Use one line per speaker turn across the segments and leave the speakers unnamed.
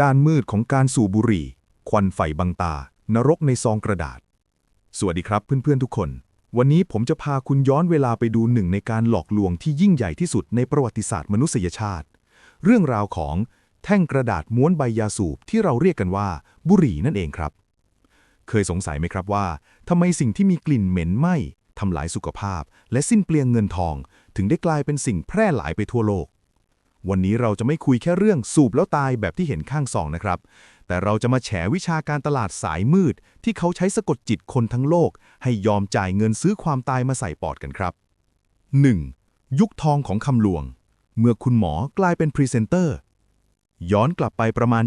ด้านมืดของการสูบบุหรี่ ควันไฟบังตา นรกในซองกระดาษ สวัสดีครับเพื่อนๆทุกคน วันนี้ผมจะพาคุณย้อนเวลาไปดูหนึ่งในการหลอกลวงที่ยิ่งใหญ่ที่สุดในประวัติศาสตร์มนุษยชาติ เรื่องราวของแท่งกระดาษม้วนใบยาสูบที่เราเรียกกันว่า บุหรี่นั่นเองครับ เคยสงสัยไหมครับว่าทำไมสิ่งที่มีกลิ่นเหม็นไหม้ทำลายสุขภาพ และสิ้นเปลืองเงินทอง ถึงได้กลายเป็นสิ่งแพร่หลายไปทั่วโลก วันนี้เราจะไม่คุยแค่เรื่องสูบแล้วตายแบบที่เห็นข้างซองนะครับ แต่เราจะมาแฉวิชาการตลาดสายมืด ที่เขาใช้สะกดจิตคนทั้งโลก ให้ยอมจ่ายเงินซื้อความตายมาใส่ปอดกันครับ 1. ยุคทองของคำหลวง เมื่อคุณหมอกลายเป็นพรีเซนเตอร์ ย้อนกลับไปประมาณ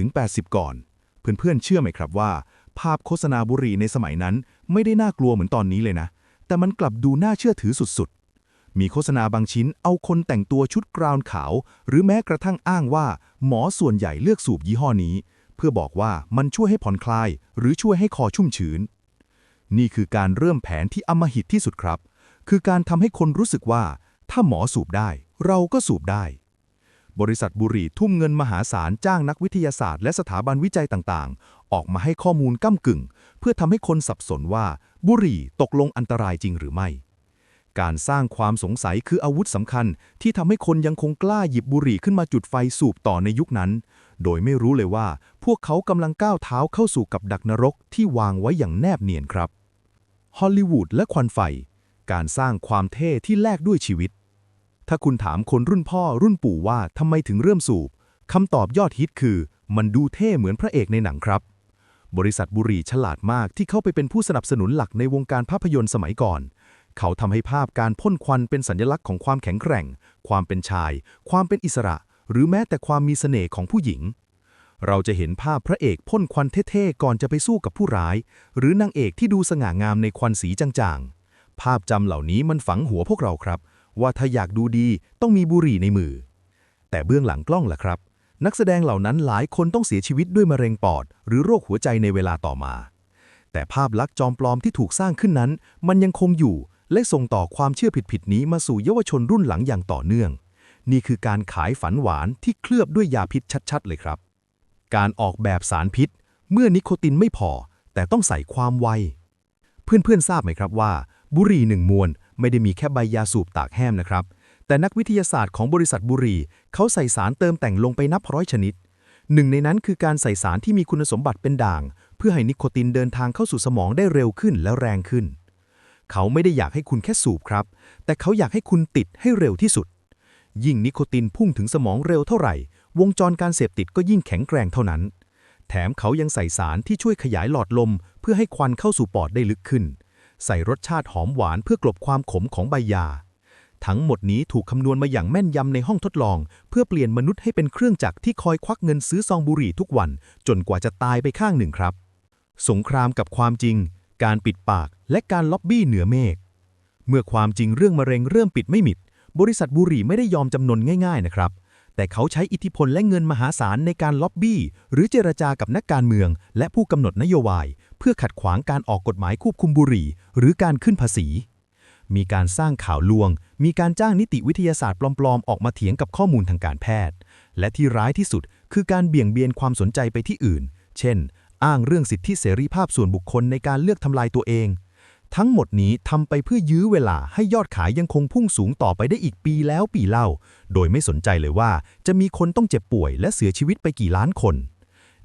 70-80 ก่อน เพื่อนๆเชื่อไหมครับว่า ภาพโฆษณาบุหรี่ในสมัยนั้นไม่ได้น่ากลัวเหมือนตอนนี้เลยนะ แต่มันกลับดูน่าเชื่อถือสุดๆ มีโฆษณาบางชิ้นเอาคนแต่งตัวชุดกราวน์ขาว หรือแม้กระทั่งอ้างว่า หมอส่วนใหญ่เลือกสูบยี่ห้อนี้ เพื่อบอกว่ามันช่วยให้ผ่อนคลาย หรือช่วยให้คอชุ่มชื้น นี่คือการเริ่มแผนที่อำมหิตที่สุดครับ คือการทำให้คนรู้สึกว่า ถ้าหมอสูบได้ เราก็สูบได้ บริษัทบุรีทุ่มเงินมหาศาลจ้างนักวิทยาศาสตร์และสถาบันวิจัยต่างๆ ออกมาให้ข้อมูลก้ากึ่ง เพื่อทำให้คนสับสนว่าบุหรี่ตกลงอันตรายจริงหรือไม่ การสร้างความสงสัยคืออาวุธสำคัญ ที่ทำให้คนยังคงกล้าหยิบบุหรี่ขึ้นมาจุดไฟสูบต่อในยุคนั้น โดยไม่รู้เลยว่า พวกเขากำลังก้าวเท้าเข้าสู่กับดักนรกที่วางไว้อย่างแนบเนียนครับฮอลลีวูดและควันไฟ การสร้างความเท่ที่แลกด้วยชีวิต ถ้าคุณถามคนรุ่นพ่อรุ่นปู่ว่าทำไมถึงเริ่มสูบคำตอบยอดฮิตคือ มันดูเท่เหมือนพระเอกในหนังครับ บริษัทบุหรี่ฉลาดมากที่เข้าไปเป็นผู้สนับสนุนหลักในวงการภาพยนตร์สมัยก่อน เขาทำให้ภาพการพ่นควันเป็นสัญลักษณ์ของความแข็งแกร่ง ความเป็นชาย ความเป็นอิสระ หรือแม้แต่ความมีเสน่ห์ของผู้หญิง เราจะเห็นภาพพระเอกพ่นควันเท่ๆ ก่อนจะไปสู้กับผู้ร้าย หรือนางเอกที่ดูสง่างามในควันสีจางๆ ภาพจำเหล่านี้มันฝังหัวพวกเราครับ ว่าถ้าอยากดูดีต้องมีบุหรี่ในมือ แต่เบื้องหลังกล้องล่ะครับ นักแสดงเหล่านั้นหลายคนต้องเสียชีวิตด้วยมะเร็งปอด หรือโรคหัวใจในเวลาต่อมา แต่ภาพลักษณ์จอมปลอมที่ถูกสร้างขึ้นนั้น มันยังคงอยู่ และส่งต่อความเชื่อผิดๆนี้มาสู่เยาวชนรุ่นหลังอย่างต่อเนื่อง นี่คือการขายฝันหวานที่เคลือบด้วยยาพิษชัดๆ เลยครับ การออกแบบสารพิษ เมื่อนิโคตินไม่พอ แต่ต้องใส่ความไว เพื่อนๆทราบไหมครับว่า บุหรี่หนึ่งมวลไม่ได้มีแค่ใบยาสูบตากแห้มนะครับ แต่นักวิทยาศาสตร์ของบริษัทบุหรี่เขาใส่สารเติมแต่งลงไปนับร้อยชนิดหนึ่งในนั้นคือการใส่สารที่มีคุณสมบัติเป็นด่าง เพื่อให้นิโคตินเดินทางเข้าสู่สมองได้เร็วขึ้นและแรงขึ้น เขาไม่ได้อยากให้คุณแค่สูบครับ แต่เขาอยากให้คุณติดให้เร็วที่สุด ยิ่งนิโคตินพุ่งถึงสมองเร็วเท่าไหร่ วงจรการเสพติดก็ยิ่งแข็งแกร่งเท่านั้น แถมเขายังใส่สารที่ช่วยขยายหลอดลม เพื่อให้ควันเข้าสู่ปอดได้ลึกขึ้น ใส่รสชาติหอมหวานเพื่อกลบความขมของใบยา ทั้งหมดนี้ถูกคำนวณมาอย่างแม่นยำในห้องทดลอง เพื่อเปลี่ยนมนุษย์ให้เป็นเครื่องจักรที่คอยควักเงินซื้อซองบุหรี่ทุกวัน จนกว่าจะตายไปข้างหนึ่งครับ สงครามกับความจริง การปิดปาก และการล็อบบี้เหนือเมฆ เมื่อความจริงเรื่องมะเร็งเริ่มปิดไม่มิด บริษัทบุหรี่ไม่ได้ยอมจำนนง่าย ๆ นะครับ แต่เขาใช้อิทธิพลและเงินมหาศาลในการล็อบบี้ หรือเจรจากับนักการเมือง และผู้กำหนดนโยบาย เพื่อขัดขวางการออกกฎหมายควบคุมบุหรี่ หรือการขึ้นภาษี มีการสร้างข่าวลวง มีการจ้างนิติวิทยาศาสตร์ปลอมๆ ออกมาเถียงกับข้อมูลทางการแพทย์ และที่ร้ายที่สุดคือการเบี่ยงเบียนความสนใจไปที่อื่น เช่น อ้างเรื่องสิทธิเสรีภาพส่วนบุคคลในการเลือกทำลายตัวเอง ทั้งหมดนี้ทำไปเพื่อยื้อเวลาให้ยอดขายยังคงพุ่งสูงต่อไปได้อีกปีแล้วปีเล่า โดยไม่สนใจเลยว่าจะมีคนต้องเจ็บป่วยและเสียชีวิตไปกี่ล้านคน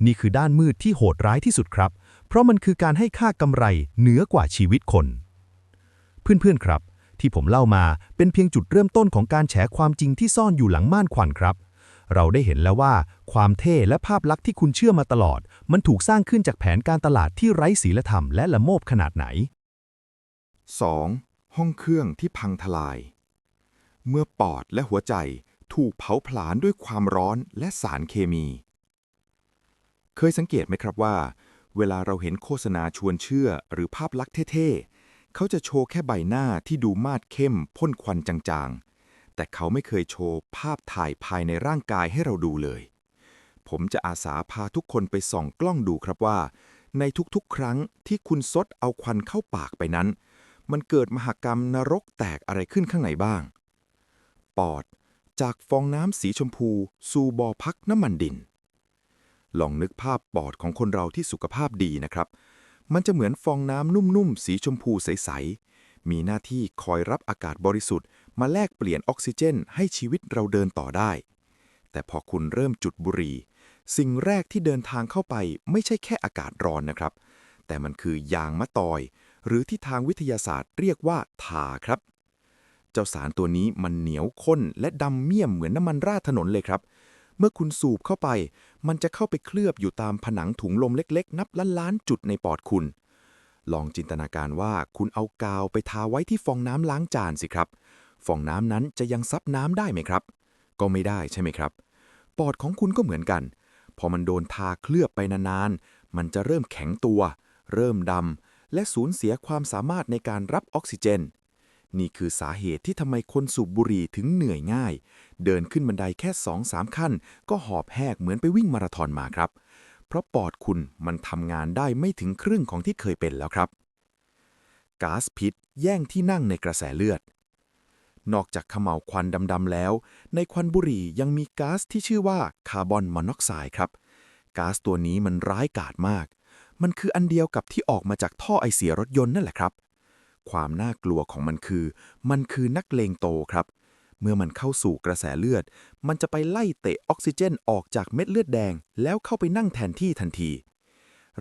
นี่คือด้านมืดที่โหดร้ายที่สุดครับ เพราะมันคือการให้ค่ากำไรเหนือกว่าชีวิตคน เพื่อนๆครับ ที่ผมเล่ามาเป็นเพียงจุดเริ่มต้นของการแฉความจริงที่ซ่อนอยู่หลังม่านขวัญครับ เราได้เห็นแล้วว่า ความเท่และภาพลักษณ์ที่คุณเชื่อมาตลอด มันถูกสร้างขึ้นจากแผนการตลาดที่ไร้ศีลธรรมและละโมบขนาดไหน
2. ห้องเครื่องที่พังทลาย เมื่อปอดและหัวใจถูกเผาผลาญด้วยความร้อนและสารเคมี เคยสังเกตไหมครับว่า เวลาเราเห็นโฆษณาชวนเชื่อหรือภาพลักษณ์เท่ๆ เขาจะโชว์แค่ใบหน้าที่ดูมาดเข้มพ่นควันจางๆ แต่เขาไม่เคยโชว์ภาพถ่ายภายในร่างกายให้เราดูเลย ผมจะอาสาพาทุกคนไปส่องกล้องดูครับว่า ในทุกๆ ครั้งที่คุณซดเอาควันเข้าปากไปนั้น มันเกิดมหกรรมนรกแตกอะไรขึ้นข้างในบ้าง ปอดจากฟองน้ำสีชมพู สู่บ่อพักน้ำมันดิน ลองนึกภาพปอดของคนเราที่สุขภาพดีนะครับ มันจะเหมือนฟองน้ำนุ่มๆ สีชมพูใส ๆ มีหน้าที่คอยรับอากาศบริสุทธิ์ มาแลกเปลี่ยนออกซิเจนให้ชีวิตเราเดินต่อได้ แต่พอคุณเริ่มจุดบุหรี่ สิ่งแรกที่เดินทางเข้าไปไม่ใช่แค่อากาศร้อนนะครับ แต่มันคือยางมะตอย หรือที่ทางวิทยาศาสตร์เรียกว่าทาครับ เจ้าสารตัวนี้มันเหนียวข้นและดำเมี่ยมเหมือนน้ำมันราดถนนเลยครับ เมื่อคุณสูบเข้าไป มันจะเข้าไปเคลือบอยู่ตามผนังถุงลมเล็ก ๆ นับล้านๆจุดในปอดคุณ ลองจินตนาการว่าคุณเอากาวไปทาไว้ที่ฟองน้ำล้างจานสิครับ ฟองน้ำนั้นจะยังซับน้ำได้ไหมครับ ก็ไม่ได้ใช่ไหมครับปอดของคุณก็เหมือนกัน พอมันโดนทาเคลือบไปนานๆ มันจะเริ่มแข็งตัว เริ่มดำ และสูญเสียความสามารถในการรับออกซิเจน นี่คือสาเหตุที่ทำไมคนสูบบุหรี่ถึงเหนื่อยง่าย เดินขึ้นบันไดแค่2-3ขั้น ก็หอบแหกเหมือนไปวิ่งมาราธอนมาครับ เพราะปอดคุณมันทำงานได้ไม่ถึงครึ่งของที่เคยเป็นแล้วครับก๊าซพิษแย่งที่นั่งในกระแสเลือด นอกจากขม่าวควันดำๆแล้ว ในควันบุหรี่ยังมีก๊าซที่ชื่อว่าคาร์บอนมอนอกไซด์ครับ ก๊าซตัวนี้มันร้ายกาจมาก มันคืออันเดียวกับที่ออกมาจากท่อไอเสียรถยนต์นั่นแหละครับ ความน่ากลัวของมันคือ มันคือนักเลงโตครับ เมื่อมันเข้าสู่กระแสเลือด มันจะไปไล่เตะออกซิเจนออกจากเม็ดเลือดแดง แล้วเข้าไปนั่งแทนที่ทันที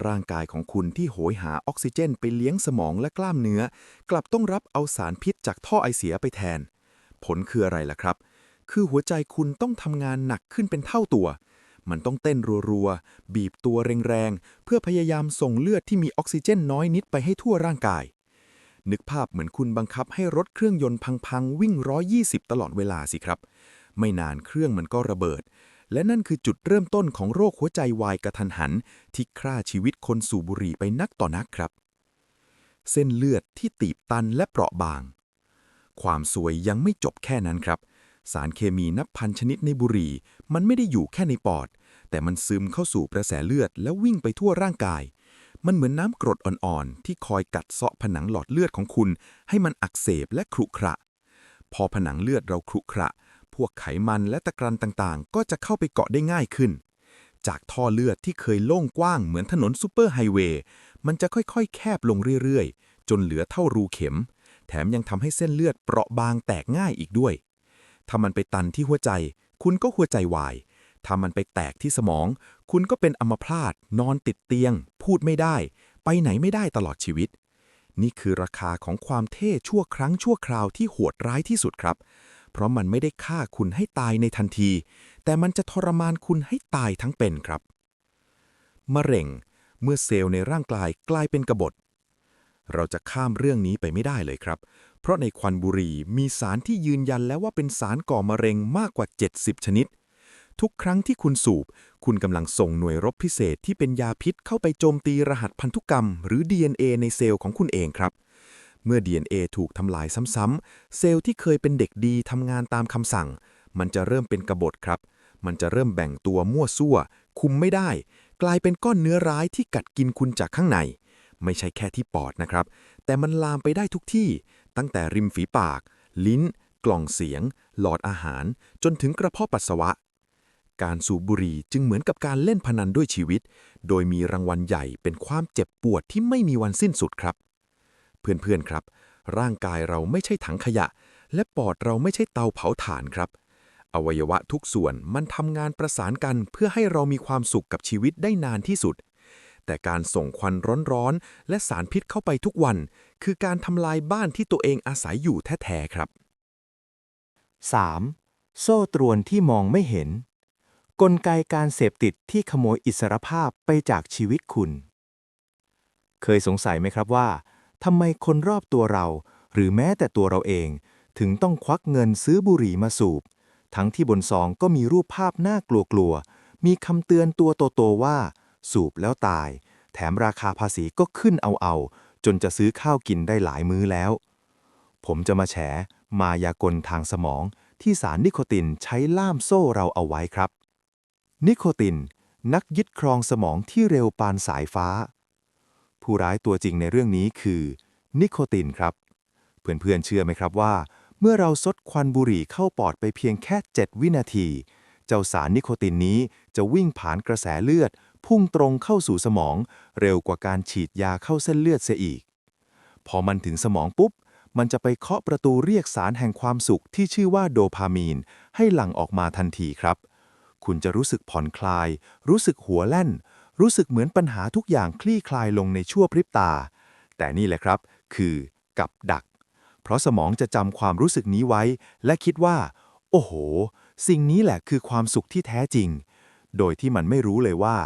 ร่างกายของคุณที่โหยหาออกซิเจนไปเลี้ยงสมองและกล้ามเนื้อ กลับต้องรับเอาสารพิษจากท่อไอเสียไปแทน ผลคืออะไรล่ะครับ คือหัวใจคุณต้องทำงานหนักขึ้นเป็นเท่าตัว มันต้องเต้นรัวๆ บีบตัวแรงๆ เพื่อพยายามส่งเลือดที่มีออกซิเจนน้อยนิดไปให้ทั่วร่างกาย นึกภาพเหมือนคุณบังคับให้รถเครื่องยนต์พังๆ วิ่ง 120 ตลอดเวลาสิครับ ไม่นานเครื่องมันก็ระเบิด และนั่นคือจุดเริ่มต้นของโรคหัวใจวายกระทันหัน ที่ฆ่าชีวิตคนสูบบุหรี่ไปนักต่อนักครับ เส้นเลือดที่ตีบตันและเปราะบาง ความสวยยังไม่จบแค่นั้นครับ สารเคมีนับพันชนิดในบุหรี่ มันไม่ได้อยู่แค่ในปอด แต่มันซึมเข้าสู่กระแสเลือดแล้ววิ่งไปทั่วร่างกาย มันเหมือนน้ำกรดอ่อนๆ ที่คอยกัดเซาะผนังหลอดเลือดของคุณ ให้มันอักเสบและขรุขระ พอผนังเลือดเราขรุขระ พวกไขมันและตะกรันต่างๆ ก็จะเข้าไปเกาะได้ง่ายขึ้น จากท่อเลือดที่เคยโล่งกว้างเหมือนถนนซูเปอร์ไฮเวย์มันจะค่อยๆ แคบลงเรื่อยๆ จนเหลือเท่ารูเข็ม แถมยังทำให้เส้นเลือดเปราะบางแตกง่ายอีกด้วย ถ้ามันไปตันที่หัวใจ คุณก็หัวใจวาย ถ้ามันไปแตกที่สมอง คุณก็เป็นอัมพาตนอนติดเตียง พูดไม่ได้ ไปไหนไม่ได้ตลอดชีวิต นี่คือราคาของความเท่ชั่วครั้งชั่วคราวที่โหดร้ายที่สุดครับ เพราะมันไม่ได้ฆ่าคุณให้ตายในทันที แต่มันจะทรมานคุณให้ตายทั้งเป็นครับ มะเร็ง เมื่อเซลล์ในร่างกายกลายเป็นกบฏเราจะข้ามเรื่องนี้ไปไม่ได้เลยครับ เพราะในควันบุหรี่มีสารที่ยืนยันแล้วว่าเป็นสารก่อมะเร็งมากกว่า 70 ชนิด ทุกครั้งที่คุณสูบ คุณกำลังส่งหน่วยรบพิเศษที่เป็นยาพิษเข้าไปโจมตีรหัสพันธุกรรม หรือ DNA ในเซลล์ของคุณเองครับ เมื่อ DNA ถูกทำลายซ้ำๆ เซลล์ที่เคยเป็นเด็กดีทำงานตามคำสั่ง มันจะเริ่มเป็นกบฏครับ มันจะเริ่มแบ่งตัวมั่วซั่ว คุมไม่ได้ กลายเป็นก้อนเนื้อร้ายที่กัดกินคุณจากข้างใน ไม่ใช่แค่ที่ปอดนะครับ แต่มันลามไปได้ทุกที่ ตั้งแต่ริมฝีปาก ลิ้น กล่องเสียง หลอดอาหาร จนถึงกระเพาะปัสสาวะ การสูบบุหรี่จึงเหมือนกับการเล่นพนันด้วยชีวิต โดยมีรางวัลใหญ่เป็นความเจ็บปวดที่ไม่มีวันสิ้นสุดครับ เพื่อนๆครับ ร่างกายเราไม่ใช่ถังขยะ และปอดเราไม่ใช่เตาเผาถ่านครับ อวัยวะทุกส่วนมันทำงานประสานกันเพื่อให้เรามีความสุขกับชีวิตได้นานที่สุด แต่การส่งควันร้อนๆ และสารพิษเข้าไปทุกวัน คือการทำลายบ้านที่ตัวเองอาศัยอยู่แท้ๆครับ
3. โซ่ตรวนที่มองไม่เห็น กลไกการเสพติดที่ขโมยอิสรภาพไปจากชีวิตคุณ เคยสงสัยไหมครับว่าทำไมคนรอบตัวเรา หรือแม้แต่ตัวเราเอง ถึงต้องควักเงินซื้อบุหรี่มาสูบ ทั้งที่บนซองก็มีรูปภาพน่ากลัวๆมีคำเตือนตัวโตๆว่า สูบแล้วตาย แถมราคาภาษีก็ขึ้นเอาๆจนจะซื้อข้าวกินได้หลายมื้อแล้ว ผมจะมาแฉมายากลทางสมองที่สารนิโคตินใช้ล่ามโซ่เราเอาไว้ครับ นิโคติน นักยึดครองสมองที่เร็วปานสายฟ้า ผู้ร้ายตัวจริงในเรื่องนี้คือ นิโคตินครับ เพื่อนๆเชื่อไหมครับว่า เมื่อเราซดควันบุหรี่เข้าปอดไปเพียงแค่ 7 วินาที เจ้าสารนิโคตินนี้จะวิ่งผ่านกระแสเลือด พุ่งตรงเข้าสู่สมอง เร็วกว่าการฉีดยาเข้าเส้นเลือดเสียอีก พอมันถึงสมองปุ๊บ มันจะไปเคาะประตูเรียกสารแห่งความสุขที่ชื่อว่าโดพามีน ให้หลั่งออกมาทันทีครับ คุณจะรู้สึกผ่อนคลาย รู้สึกหัวแล่น รู้สึกเหมือนปัญหาทุกอย่างคลี่คลายลงในชั่วพริบตา แต่นี่แหละครับ คือกับดัก เพราะสมองจะจำความรู้สึกนี้ไว้ และคิดว่า โอ้โห สิ่งนี้แหละคือความสุขที่แท้จริง โดยที่มันไม่รู้เลยว่า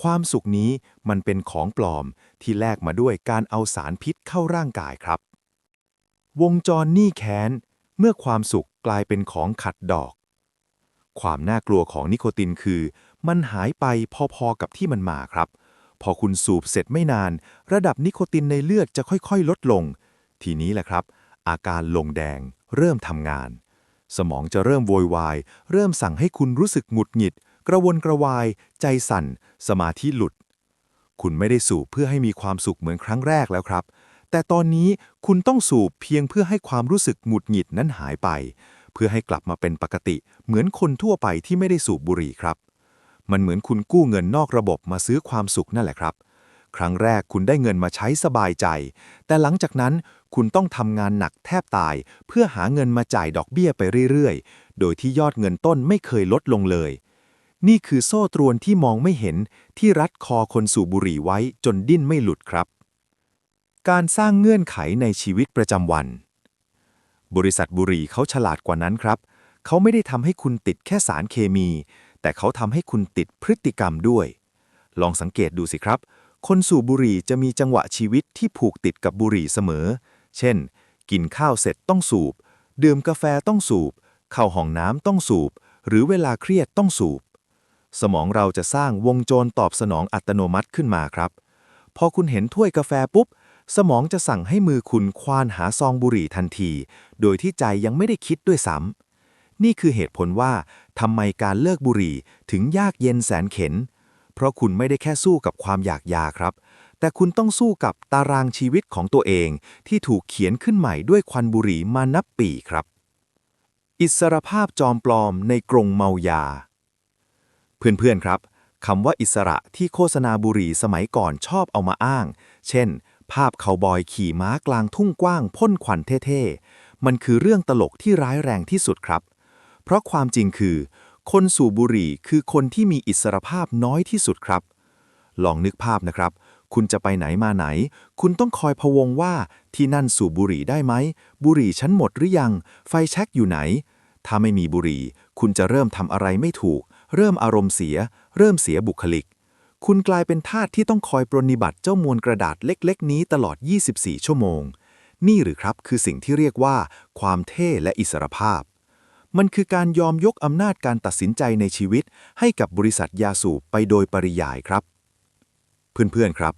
ความสุขนี้มันเป็นของปลอมที่แลกมาด้วยการเอาสารพิษเข้าร่างกายครับ วงจรหนี้แค้น เมื่อความสุขกลายเป็นของขัดดอก ความน่ากลัวของนิโคตินคือ มันหายไปพอๆกับที่มันมาครับ พอคุณสูบเสร็จไม่นาน ระดับนิโคตินในเลือดจะค่อยๆ ลดลง ทีนี้แหละครับ อาการลงแดงเริ่มทำงาน สมองจะเริ่มโวยวาย เริ่มสั่งให้คุณรู้สึกหงุดหงิด กระวนกระวาย ใจสั่น สมาธิหลุด คุณไม่ได้สูบเพื่อให้มีความสุขเหมือนครั้งแรกแล้วครับ แต่ตอนนี้คุณต้องสูบเพียงเพื่อให้ความรู้สึกหงุดหงิดนั้นหายไป เพื่อให้กลับมาเป็นปกติ เหมือนคนทั่วไปที่ไม่ได้สูบบุหรี่ครับ มันเหมือนคุณกู้เงินนอกระบบมาซื้อความสุขนั่นแหละครับครั้งแรกคุณได้เงินมาใช้สบายใจ แต่หลังจากนั้นคุณต้องทำงานหนักแทบตาย เพื่อหาเงินมาจ่ายดอกเบี้ยไปเรื่อย ๆ โดยที่ยอดเงินต้นไม่เคยลดลงเลย นี่คือโซ่ตรวนที่มองไม่เห็นที่รัดคอคนสูบบุหรี่ไว้จนดิ้นไม่หลุดครับ การสร้างเงื่อนไขในชีวิตประจำวัน บริษัทบุหรี่เขาฉลาดกว่านั้นครับ เขาไม่ได้ทำให้คุณติดแค่สารเคมี แต่เขาทำให้คุณติดพฤติกรรมด้วย ลองสังเกตดูสิครับ คนสูบบุหรี่จะมีจังหวะชีวิตที่ผูกติดกับบุหรี่เสมอ เช่น กินข้าวเสร็จต้องสูบ ดื่มกาแฟต้องสูบ เข้าห้องน้ำต้องสูบ หรือเวลาเครียดต้องสูบ สมองเราจะสร้างวงจรตอบสนองอัตโนมัติขึ้นมาครับ พอคุณเห็นถ้วยกาแฟปุ๊บ สมองจะสั่งให้มือคุณควานหาซองบุหรี่ทันที โดยที่ใจยังไม่ได้คิดด้วยซ้ำนี่คือเหตุผลว่าทำไมการเลิกบุหรี่ถึงยากเย็นแสนเข็น เพราะคุณไม่ได้แค่สู้กับความอยากยาครับ แต่คุณต้องสู้กับตารางชีวิตของตัวเองที่ถูกเขียนขึ้นใหม่ด้วยควันบุหรี่มานับปีครับ อิสรภาพจอมปลอมในกรงเมายา เพื่อนๆครับคำว่าอิสระที่โฆษณาบุหรี่สมัยก่อนชอบเอามาอ้าง เช่น ภาพเขาบอยขี่ม้ากลางทุ่งกว้างพ่นควันเท่ๆ มันคือเรื่องตลกที่ร้ายแรงที่สุดครับ เพราะความจริงคือ คนสูบบุหรี่คือคนที่มีอิสรภาพน้อยที่สุดครับ ลองนึกภาพนะครับ คุณจะไปไหนมาไหน คุณต้องคอยพะวงว่าที่นั่นสูบบุหรี่ได้ไหม บุหรี่ฉันหมดหรือยัง ไฟแช็กอยู่ไหน ถ้าไม่มีบุหรี่ คุณจะเริ่มทำอะไรไม่ถูก เริ่มอารมณ์เสีย เริ่มเสียบุคลิก คุณกลายเป็นทาสที่ต้องคอยปรนนิบัติเจ้ามวลกระดาษเล็กๆ นี้ตลอด 24 ชั่วโมง นี่หรือครับคือสิ่งที่เรียกว่า ความเท่และอิสรภาพ มันคือการยอมยกอำนาจการตัดสินใจในชีวิต ให้กับบริษัทยาสูบไปโดยปริยายครับ เพื่อนๆครับ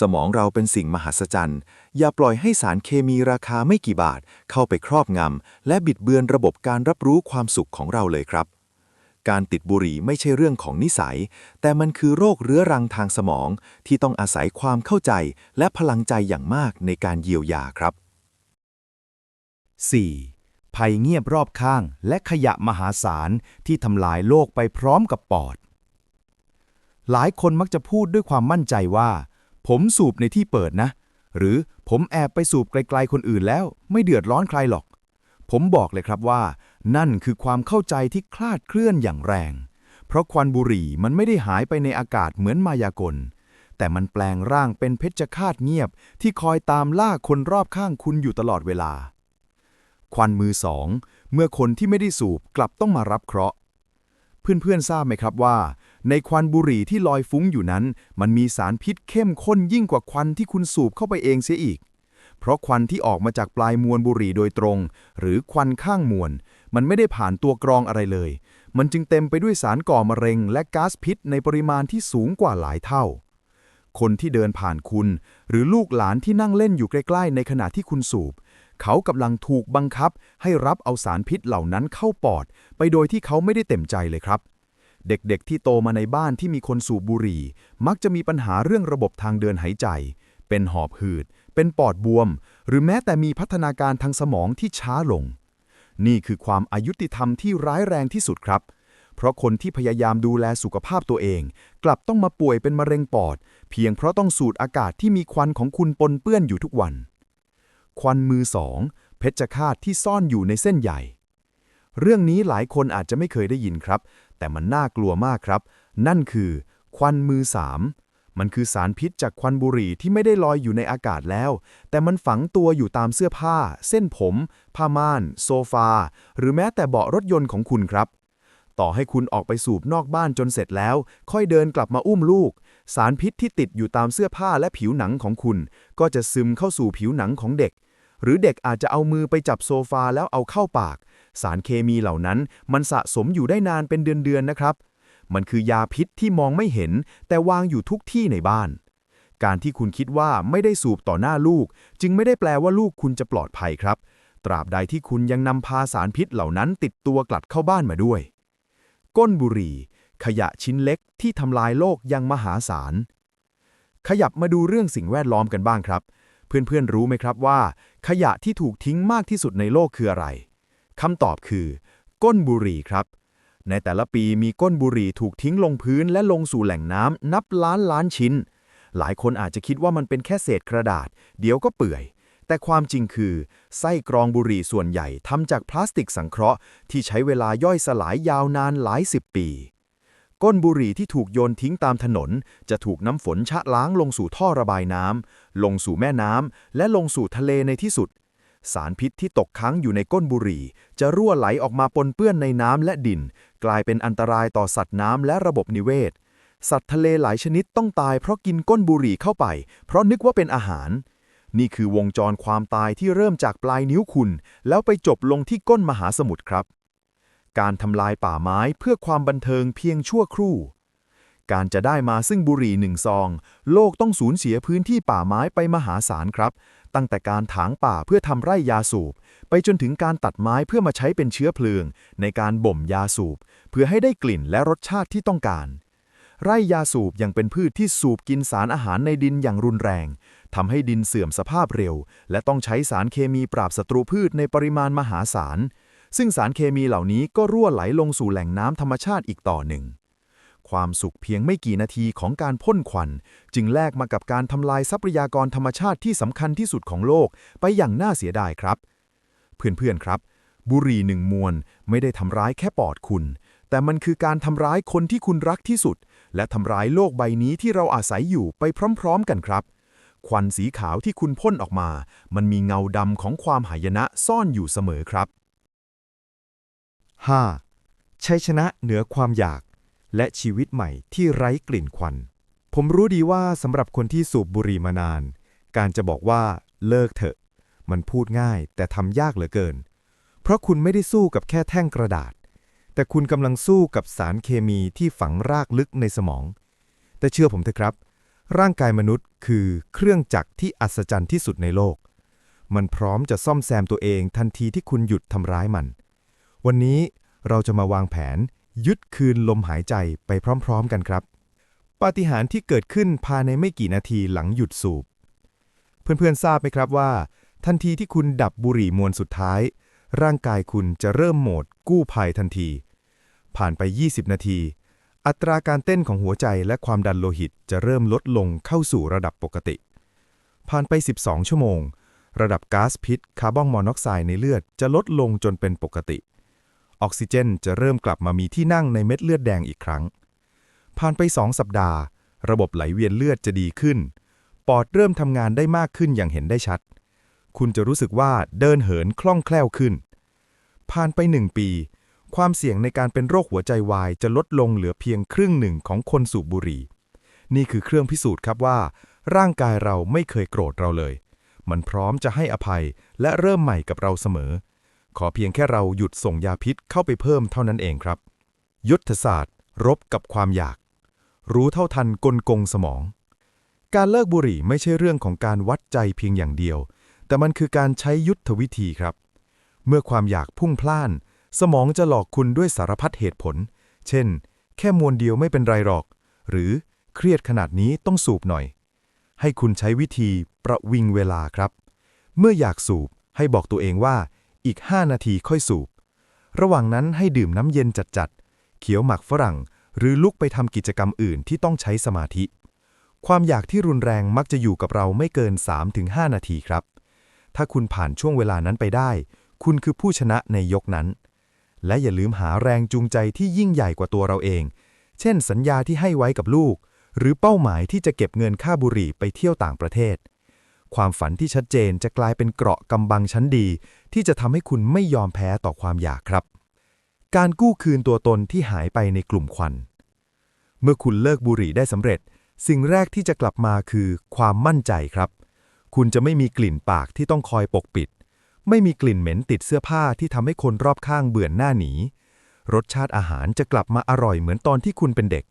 สมองเราเป็นสิ่งมหัศจรรย์ อย่าปล่อยให้สารเคมีราคาไม่กี่บาท เข้าไปครอบงำ และบิดเบือนระบบการรับรู้ความสุขของเราเลยครับ การติดบุหรี่ไม่ใช่เรื่องของนิสัย แต่มันคือโรคเรื้อรังทางสมอง ที่ต้องอาศัยความเข้าใจและพลังใจอย่างมากในการเยียวยาครับ
4. ภัยเงียบรอบข้าง และขยะมหาศาลที่ทำลายโลกไปพร้อมกับปอด หลายคนมักจะพูดด้วยความมั่นใจว่า ผมสูบในที่เปิดนะ หรือผมแอบไปสูบไกลๆคนอื่นแล้ว ไม่เดือดร้อนใครหรอก ผมบอกเลยครับว่า นั่นคือความเข้าใจที่คลาดเคลื่อนอย่างแรง เพราะควันบุหรี่มันไม่ได้หายไปในอากาศเหมือนมายากล แต่มันแปลงร่างเป็นเพชฌฆาตเงียบที่คอยตามล่าคนรอบข้างคุณอยู่ตลอดเวลา ควันมือสอง เมื่อคนที่ไม่ได้สูบกลับต้องมารับเคราะห์ เพื่อนๆทราบไหมครับว่า ในควันบุหรี่ที่ลอยฟุ้งอยู่นั้น มันมีสารพิษเข้มข้นยิ่งกว่าควันที่คุณสูบเข้าไปเองเสียอีก เพราะควันที่ออกมาจากปลายมวลบุหรี่โดยตรง หรือควันข้างมวล มันไม่ได้ผ่านตัวกรองอะไรเลย มันจึงเต็มไปด้วยสารก่อมะเร็ง และก๊าซพิษในปริมาณที่สูงกว่าหลายเท่า คนที่เดินผ่านคุณ หรือลูกหลานที่นั่งเล่นอยู่ใกล้ๆ ในขณะที่คุณสูบ เขากำลังถูกบังคับให้รับเอาสารพิษเหล่านั้นเข้าปอด ไปโดยที่เขาไม่ได้เต็มใจเลยครับเด็กๆ ที่โตมาในบ้านที่มีคนสูบบุหรี่ มักจะมีปัญหาเรื่องระบบทางเดินหายใจ เป็นหอบหืด เป็นปอดบวม หรือแม้แต่มีพัฒนาการทางสมองที่ช้าลง นี่คือความอายุติธรรมที่ร้ายแรงที่สุดครับ เพราะคนที่พยายามดูแลสุขภาพตัวเอง กลับต้องมาป่วยเป็นมะเร็งปอด เพียงเพราะต้องสูดอากาศที่มีควันของคุณปนเปื้อนอยู่ทุกวัน ควันมือสองเพชฌฆาตที่ซ่อนอยู่ในเส้นใหญ่ เรื่องนี้หลายคนอาจจะไม่เคยได้ยินครับ แต่มันน่ากลัวมากครับ นั่นคือ ควันมือสาม มันคือสารพิษจากควันบุหรี่ที่ไม่ได้ลอยอยู่ในอากาศแล้ว แต่มันฝังตัวอยู่ตามเสื้อผ้า เส้นผม ผ้าม่าน โซฟา หรือแม้แต่เบาะรถยนต์ของคุณครับ ต่อให้คุณออกไปสูบนอกบ้านจนเสร็จแล้ว ค่อยเดินกลับมาอุ้มลูก สารพิษที่ติดอยู่ตามเสื้อผ้าและผิวหนังของคุณ ก็จะซึมเข้าสู่ผิวหนังของเด็ก หรือเด็กอาจจะเอามือไปจับโซฟาแล้วเอาเข้าปาก สารเคมีเหล่านั้นมันสะสมอยู่ได้นานเป็นเดือนๆนะครับ มันคือยาพิษที่มองไม่เห็น แต่วางอยู่ทุกที่ในบ้าน การที่คุณคิดว่าไม่ได้สูบต่อหน้าลูก จึงไม่ได้แปลว่าลูกคุณจะปลอดภัยครับ ตราบใดที่คุณยังนำพาสารพิษเหล่านั้นติดตัวกลัดเข้าบ้านมาด้วย ก้นบุหรี่ ขยะชิ้นเล็กที่ทำลายโลกยังมหาศาล ขยับมาดูเรื่องสิ่งแวดล้อมกันบ้างครับ เพื่อนๆรู้ไหมครับว่า ขยะที่ถูกทิ้งมากที่สุดในโลกคืออะไรคำตอบคือ ก้นบุหรี่ครับ ในแต่ละปีมีก้นบุหรี่ถูกทิ้งลงพื้นและลงสู่แหล่งน้ำนับล้านล้านชิ้น หลายคนอาจจะคิดว่ามันเป็นแค่เศษกระดาษ เดี๋ยวก็เปื่อย แต่ความจริงคือ ไส้กรองบุหรี่ส่วนใหญ่ทำจากพลาสติกสังเคราะห์ที่ใช้เวลาย่อยสลายยาวนานหลายสิบปีก้นบุหรี่ที่ถูกโยนทิ้งตามถนน จะถูกน้ำฝนชะล้างลงสู่ท่อระบายน้ำลงสู่แม่น้ำและลงสู่ทะเลในที่สุด สารพิษที่ตกค้างอยู่ในก้นบุหรี่ จะรั่วไหลออกมาปนเปื้อนในน้ำและดิน กลายเป็นอันตรายต่อสัตว์น้ำและระบบนิเวศ สัตว์ทะเลหลายชนิดต้องตายเพราะกินก้นบุหรี่เข้าไป เพราะนึกว่าเป็นอาหาร นี่คือวงจรความตายที่เริ่มจากปลายนิ้วคุณ แล้วไปจบลงที่ก้นมหาสมุทรครับ การทำลายป่าไม้เพื่อความบันเทิงเพียงชั่วครู่ การจะได้มาซึ่งบุหรี่หนึ่งซอง โลกต้องสูญเสียพื้นที่ป่าไม้ไปมหาศาลครับ ตั้งแต่การถางป่าเพื่อทำไร่ยาสูบ ไปจนถึงการตัดไม้เพื่อมาใช้เป็นเชื้อเพลิง ในการบ่มยาสูบ เพื่อให้ได้กลิ่นและรสชาติที่ต้องการ ไร่ยาสูบยังเป็นพืชที่สูบกินสารอาหารในดินอย่างรุนแรงทำให้ดินเสื่อมสภาพเร็ว และต้องใช้สารเคมีปราบศัตรูพืชในปริมาณมหาศาลซึ่งสารเคมีเหล่านี้ก็รั่วไหลลงสู่แหล่งน้ำธรรมชาติอีกต่อหนึ่ง ความสุขเพียงไม่กี่นาทีของการพ่นควัน จึงแลกมากับการทำลายทรัพยากรธรรมชาติที่สำคัญที่สุดของโลกไปอย่างน่าเสียดายครับ เพื่อนๆครับ บุหรี่หนึ่งมวนไม่ได้ทำร้ายแค่ปอดคุณ แต่มันคือการทำร้ายคนที่คุณรักที่สุด และทำร้ายโลกใบนี้ที่เราอาศัยอยู่ไปพร้อม ๆ กันครับควันสีขาวที่คุณพ่นออกมา มันมีเงาดำของความหายนะซ่อนอยู่เสมอครับ
5. ชัยชนะเหนือความอยาก และชีวิตใหม่ที่ไร้กลิ่นควัน ผมรู้ดีว่าสำหรับคนที่สูบบุหรี่มานาน การจะบอกว่าเลิกเถอะ มันพูดง่ายแต่ทำยากเหลือเกิน เพราะคุณไม่ได้สู้กับแค่แท่งกระดาษ แต่คุณกำลังสู้กับสารเคมีที่ฝังรากลึกในสมอง แต่เชื่อผมเถอะครับ ร่างกายมนุษย์คือเครื่องจักรที่อัศจรรย์ที่สุดในโลก มันพร้อมจะซ่อมแซมตัวเองทันทีที่คุณหยุดทำร้ายมัน วันนี้เราจะมาวางแผน ยึดคืนลมหายใจไปพร้อมๆกันครับ ปาฏิหาริย์ที่เกิดขึ้นภายในไม่กี่นาทีหลังหยุดสูบ เพื่อนๆทราบไหมครับว่า ทันทีที่คุณดับบุหรี่มวนสุดท้าย ร่างกายคุณจะเริ่มโหมดกู้ภัยทันที ผ่านไป 20 นาที อัตราการเต้นของหัวใจและความดันโลหิตจะเริ่มลดลงเข้าสู่ระดับปกติ ผ่านไป 12 ชั่วโมง ระดับก๊าซพิษคาร์บอนมอนอกไซด์ในเลือดจะลดลงจนเป็นปกติ ออกซิเจนจะเริ่มกลับมามีที่นั่งในเม็ดเลือดแดงอีกครั้ง ผ่านไป 2 สัปดาห์ ระบบไหลเวียนเลือดจะดีขึ้น ปอดเริ่มทำงานได้มากขึ้นอย่างเห็นได้ชัด คุณจะรู้สึกว่าเดินเหินคล่องแคล่วขึ้น ผ่านไปหนึ่งปี ความเสี่ยงในการเป็นโรคหัวใจวายจะลดลงเหลือเพียงครึ่งหนึ่งของคนสูบบุหรี่ นี่คือเครื่องพิสูจน์ครับว่า ร่างกายเราไม่เคยโกรธเราเลย มันพร้อมจะให้อภัยและเริ่มใหม่กับเราเสมอ ขอเพียงแค่เราหยุดส่งยาพิษเข้าไปเพิ่มเท่านั้นเองครับ ยุทธศาสตร์ รบกับความอยาก รู้เท่าทันกลกงสมอง การเลิกบุหรี่ไม่ใช่เรื่องของการวัดใจเพียงอย่างเดียว แต่มันคือการใช้ยุทธวิธีครับ เมื่อความอยากพุ่งพล่าน สมองจะหลอกคุณด้วยสารพัดเหตุผล เช่น แค่มวนเดียวไม่เป็นไรหรอก หรือเครียดขนาดนี้ต้องสูบหน่อย ให้คุณใช้วิธีประวิงเวลาครับ เมื่ออยากสูบให้บอกตัวเองว่า อีก 5 นาทีค่อยสูบ ระหว่างนั้นให้ดื่มน้ำเย็นจัดๆ
เคี้ยวหมักฝรั่ง หรือลุกไปทำกิจกรรมอื่นที่ต้องใช้สมาธิ ความอยากที่รุนแรงมักจะอยู่กับเราไม่เกิน 3-5 นาทีครับ ถ้าคุณผ่านช่วงเวลานั้นไปได้ คุณคือผู้ชนะในยกนั้น และอย่าลืมหาแรงจูงใจที่ยิ่งใหญ่กว่าตัวเราเอง เช่น สัญญาที่ให้ไว้กับลูก หรือเป้าหมายที่จะเก็บเงินค่าบุหรี่ไปเที่ยวต่างประเทศ ความฝันที่ชัดเจนจะกลายเป็นเกราะกำบังชั้นดี ที่จะทำให้คุณไม่ยอมแพ้ต่อความอยากครับ การกู้คืนตัวตนที่หายไปในกลุ่มควัน เมื่อคุณเลิกบุหรี่ได้สำเร็จ สิ่งแรกที่จะกลับมาคือความมั่นใจครับ คุณจะไม่มีกลิ่นปากที่ต้องคอยปกปิด ไม่มีกลิ่นเหม็นติดเสื้อผ้าที่ทำให้คนรอบข้างเบื่อหน้าหนี รสชาติอาหารจะกลับมาอร่อยเหมือนตอนที่คุณเป็นเด็ก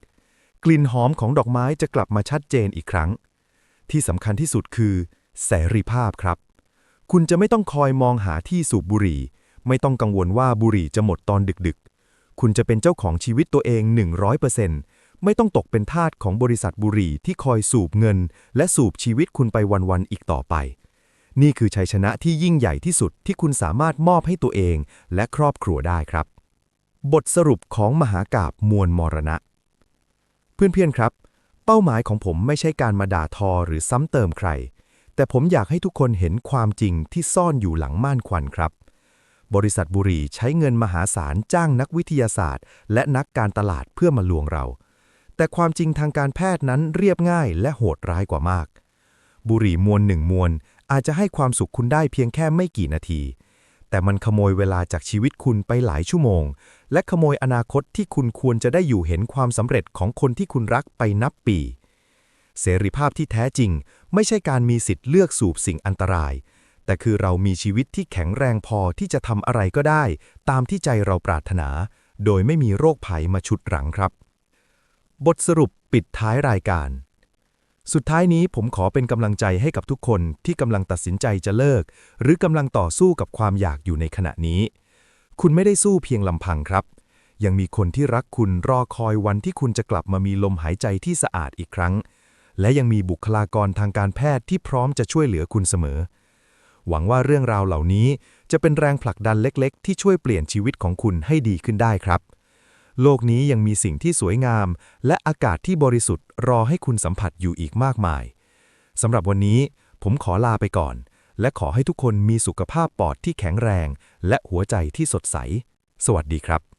กลิ่นหอมของดอกไม้จะกลับมาชัดเจนอีกครั้งที่สำคัญที่สุดคือ เสรีภาพครับ คุณจะไม่ต้องคอยมองหาที่สูบบุหรี่ ไม่ต้องกังวลว่าบุหรี่จะหมดตอนดึกๆ คุณจะเป็นเจ้าของชีวิตตัวเอง 100%ไม่ต้องตกเป็นทาสของบริษัทบุหรี่ที่คอยสูบเงิน และสูบชีวิตคุณไปวันๆอีกต่อไป นี่คือชัยชนะที่ยิ่งใหญ่ที่สุดที่คุณสามารถมอบให้ตัวเองและครอบครัวได้ครับ บทสรุปของมหากาบมวลมรณะ เพื่อนๆครับ เป้าหมายของผมไม่ใช่การมาด่าทอหรือซ้ำเติมใคร แต่ผมอยากให้ทุกคนเห็นความจริงที่ซ่อนอยู่หลังม่านควันครับ บริษัทบุรีใช้เงินมหาศาลจ้างนักวิทยาศาสตร์ และนักการตลาดเพื่อมาลวงเรา แต่ความจริงทางการแพทย์นั้นเรียบง่ายและโหดร้ายกว่ามาก บุหรี่มวลหนึ่งมวลอาจจะให้ความสุขคุณได้เพียงแค่ไม่กี่นาที แต่มันขโมยเวลาจากชีวิตคุณไปหลายชั่วโมง และขโมยอนาคตที่คุณควรจะได้อยู่เห็นความสำเร็จของคนที่คุณรักไปนับปี เสรีภาพที่แท้จริง ไม่ใช่การมีสิทธิ์เลือกสูบสิ่งอันตราย แต่คือเรามีชีวิตที่แข็งแรงพอที่จะทำอะไรก็ได้ ตามที่ใจเราปรารถนา โดยไม่มีโรคภัยมาฉุดรั้งครับ บทสรุปปิดท้ายรายการ สุดท้ายนี้ผมขอเป็นกำลังใจให้กับทุกคนที่กำลังตัดสินใจจะเลิก หรือกำลังต่อสู้กับความอยากอยู่ในขณะนี้ คุณไม่ได้สู้เพียงลำพังครับยังมีคนที่รักคุณรอคอยวันที่คุณจะกลับมามีลมหายใจที่สะอาดอีกครั้ง และยังมีบุคลากรทางการแพทย์ที่พร้อมจะช่วยเหลือคุณเสมอ หวังว่าเรื่องราวเหล่านี้จะเป็นแรงผลักดันเล็กๆ ที่ช่วยเปลี่ยนชีวิตของคุณให้ดีขึ้นได้ครับ โลกนี้ยังมีสิ่งที่สวยงาม และอากาศที่บริสุทธิ์รอให้คุณสัมผัสอยู่อีกมากมายสำหรับวันนี้ ผมขอลาไปก่อน และขอให้ทุกคนมีสุขภาพปอดที่แข็งแรง และหัวใจที่สดใส สวัสดีครับ